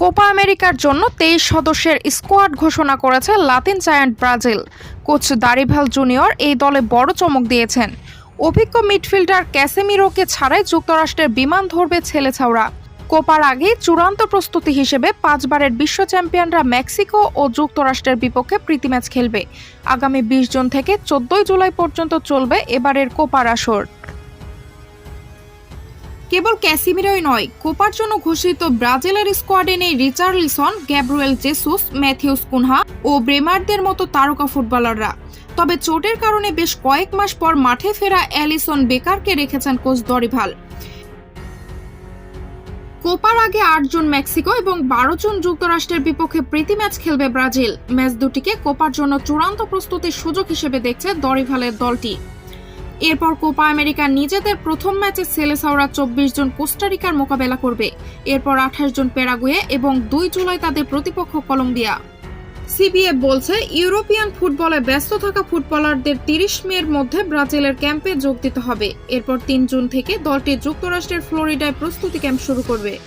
Copa আমেরিকার জন্য তেইশ সদস্যের স্কোয়াড ঘোষণা করেছে Latin giant Brazil. Coach Dorival junior এই দলে বড় চমক দিয়েছেন। অভিজ্ঞ মিডফিল্ডার ক্যাসেমিরোকে ছাড়াই যুক্তরাষ্ট্রের বিমান ধরবে ছেলেছাওড়া কোপার আগে চূড়ান্ত প্রস্তুতি হিসেবে পাঁচবারের বিশ্ব চ্যাম্পিয়নরা মেক্সিকো ও যুক্তরাষ্ট্রের বিপক্ষে প্রীতি ম্যাচ খেলবে। আগামী বিশ জুন থেকে চোদ্দই জুলাই পর্যন্ত চলবে এবারের কোপার আসর। কেবল ক্যাসিমিরোই নয়, কোপার জন্য ঘোষিত ব্রাজিলের স্কোয়াডে নেই Richarlison, Gabriel Jesus, Matheus Cunha ও ব্রেমারদের মতো তারকা ফুটবলাররা। তবে চোটের কারণে বেশ কয়েক মাস পর মাঠে ফেরা অ্যালিসন বেকারকে রেখেছেন কোচ দরিভাল। কোপার আগে আট আটজন মেক্সিকো এবং বারো জন যুক্তরাষ্ট্রের বিপক্ষে প্রীতি ম্যাচ খেলবে ব্রাজিল। ম্যাচ দুটিকে কোপার জন্য চূড়ান্ত প্রস্তুতির সুযোগ হিসেবে দেখছে দরিভালের দলটি। এরপর কোপা আমেরিকার নিজেদের প্রথম ম্যাচে সেলেসাওরা চব্বিশ জন কোস্টারিকার মোকাবেলা করবে। এরপর আঠাশ জন প্যারাগুয়ে এবং দুই জুলাই তাদের প্রতিপক্ষ কলম্বিয়া। সিবিএফ বলছে, ইউরোপিয়ান ফুটবলে ব্যস্ত থাকা ফুটবলারদের তিরিশ মের মধ্যে ব্রাজিলের ক্যাম্পে যোগ দিতে হবে। এরপর তিন জুন থেকে দলটি যুক্তরাষ্ট্রের ফ্লোরিডায় প্রস্তুতি ক্যাম্প শুরু করবে।